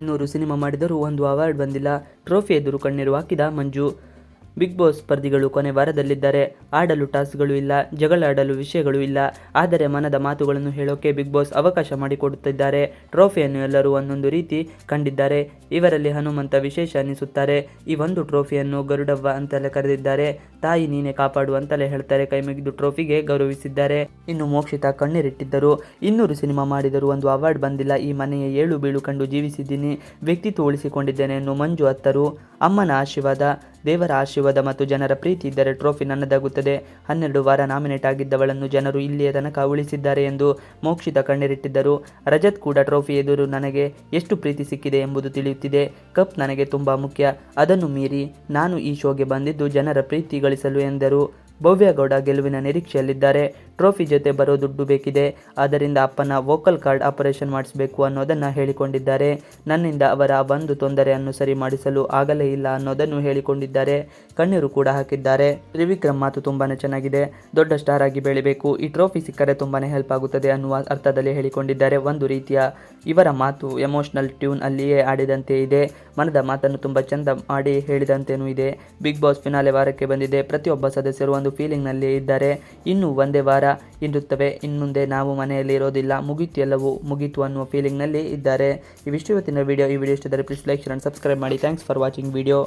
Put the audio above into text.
ಇನ್ನೂರು ಸಿನಿಮಾ ಮಾಡಿದರೂ ಒಂದು ಅವಾರ್ಡ್ ಬಂದಿಲ್ಲ. ಟ್ರೋಫಿ ಎದುರು ಕಣ್ಣೀರು ಹಾಕಿದ ಮಂಜು. ಬಿಗ್ ಬಾಸ್ ಸ್ಪರ್ಧಿಗಳು ಕೊನೆ ವಾರದಲ್ಲಿದ್ದಾರೆ ಆಡಲು ಟಾಸ್ಗಳು ಇಲ್ಲ, ಜಗಳಾಡಲು ವಿಷಯಗಳು ಇಲ್ಲ. ಆದರೆ ಮನದ ಮಾತುಗಳನ್ನು ಹೇಳೋಕೆ ಬಿಗ್ ಬಾಸ್ ಅವಕಾಶ ಮಾಡಿಕೊಡುತ್ತಿದ್ದಾರೆ. ಟ್ರೋಫಿಯನ್ನು ಎಲ್ಲರೂ ಒಂದೊಂದು ರೀತಿ ಕಂಡಿದ್ದಾರೆ. ಇವರಲ್ಲಿ ಹನುಮಂತ ವಿಶೇಷ ಅನ್ನಿಸುತ್ತಾರೆ ಈ ಒಂದು ಟ್ರೋಫಿಯನ್ನು ಗರುಡವ್ವ ಅಂತಲೇ ಕರೆದಿದ್ದಾರೆ. ತಾಯಿ ನೀನೆ ಕಾಪಾಡು ಅಂತಲೇ ಹೇಳ್ತಾರೆ ಕೈ ಮುಗಿದು ಟ್ರೋಫಿಗೆ ಗೌರವಿಸಿದ್ದಾರೆ. ಇನ್ನು ಮೋಕ್ಷಿತಾ ಕಣ್ಣೀರಿಟ್ಟಿದ್ದರು. ಇನ್ನೂರು ಸಿನಿಮಾ ಮಾಡಿದರೂ ಒಂದು ಅವಾರ್ಡ್ ಬಂದಿಲ್ಲ. ಈ ಮನೆಯ ಏಳು ಬೀಳು ಕಂಡು ಜೀವಿಸಿದ್ದೀನಿ. ವ್ಯಕ್ತಿತ್ವ ಉಳಿಸಿಕೊಂಡಿದ್ದೇನೆ ಎನ್ನು ಮಂಜು ಅತ್ತರು. ಅಮ್ಮನ ಆಶೀರ್ವಾದ. ದೇವರ ಆಶೀರ್ವಾದ ಮತ್ತು ಜನರ ಪ್ರೀತಿ ಇದ್ದರೆ ಟ್ರೋಫಿ ನನ್ನದಾಗುತ್ತದೆ. ಹನ್ನೆರಡು ವಾರ ನಾಮಿನೇಟ್ ಆಗಿದ್ದವಳನ್ನು ಜನರು ಇಲ್ಲಿಯ ತನಕ ಉಳಿಸಿದ್ದಾರೆ ಎಂದು ಮೋಕ್ಷಿತ ಕಣ್ಣೀರಿಟ್ಟಿದ್ದರು. ರಜತ್ ಕೂಡ ಟ್ರೋಫಿ ಎದುರು ನನಗೆ ಎಷ್ಟು ಪ್ರೀತಿ ಸಿಕ್ಕಿದೆ ಎಂಬುದು ತಿಳಿಯುತ್ತಿದೆ. ಕಪ್ ನನಗೆ ತುಂಬ ಮುಖ್ಯ. ಅದನ್ನು ಮೀರಿ ನಾನು ಈ ಶೋಗೆ ಬಂದಿದ್ದು ಜನರ ಪ್ರೀತಿ ಗಳಿಸಲು ಎಂದರು. ಭವ್ಯಗೌಡ ಗೆಲುವಿನ ನಿರೀಕ್ಷೆಯಲ್ಲಿದ್ದಾರೆ. ಟ್ರೋಫಿ ಜೊತೆ ಬರೋ ದುಡ್ಡು ಬೇಕಿದೆ. ಆದ್ದರಿಂದ ಅಪ್ಪನ ವೋಕಲ್ ಕಾರ್ಡ್ ಆಪರೇಷನ್ ಮಾಡಿಸಬೇಕು ಅನ್ನೋದನ್ನು ಹೇಳಿಕೊಂಡಿದ್ದಾರೆ. ನನ್ನಿಂದ ಅವರ ಒಂದು ತೊಂದರೆಯನ್ನು ಸರಿ ಮಾಡಿಸಲು ಆಗಲೇ ಇಲ್ಲ ಅನ್ನೋದನ್ನು ಹೇಳಿಕೊಂಡಿದ್ದಾರೆ. ಕಣ್ಣೀರು ಕೂಡ ಹಾಕಿದ್ದಾರೆ. ತ್ರಿವಿಕ್ರಮ್ ಮಾತು ತುಂಬಾ ಚೆನ್ನಾಗಿದೆ. ದೊಡ್ಡ ಸ್ಟಾರ್ ಆಗಿ ಬೆಳಿಬೇಕು. ಈ ಟ್ರೋಫಿ ಸಿಕ್ಕರೆ ತುಂಬಾ ಹೆಲ್ಪ್ ಆಗುತ್ತದೆ ಅನ್ನುವ ಅರ್ಥದಲ್ಲಿ ಹೇಳಿಕೊಂಡಿದ್ದಾರೆ ಒಂದು ರೀತಿಯ. ಇವರ ಮಾತು ಎಮೋಷನಲ್ ಟ್ಯೂನ್ ಅಲ್ಲಿಯೇ ಆಡಿದಂತೆ ಇದೆ. ಮನದ ಮಾತನ್ನು ತುಂಬ ಚಂದ ಮಾಡಿ ಹೇಳಿದಂತೆಯೂ ಇದೆ. ಬಿಗ್ ಬಾಸ್ ಫಿನಾಲೆ ವಾರಕ್ಕೆ ಬಂದಿದೆ. ಪ್ರತಿಯೊಬ್ಬ ಸದಸ್ಯರು ಒಂದು ಫೀಲಿಂಗ್ನಲ್ಲಿ ಇದ್ದಾರೆ. ಇನ್ನು ಒಂದೇ ವಾರ ಇರುತ್ತವೆ ಇನ್ಮುಂದೆ ನಾವು ಮನೆಯಲ್ಲಿ ಇರೋದಿಲ್ಲ. ಮುಗೀತು ಎಲ್ಲವೂ ಮುಗೀತು ಅನ್ನುವ ಫೀಲಿಂಗ್ನಲ್ಲಿ ಇದ್ದಾರೆ. ಇವಿಷ್ಟು ಇವತ್ತಿನ ವಿಡಿಯೋ ಈ video ಇಷ್ಟದರೆ please like share and subscribe ಮಾಡಿ. Thanks for watching video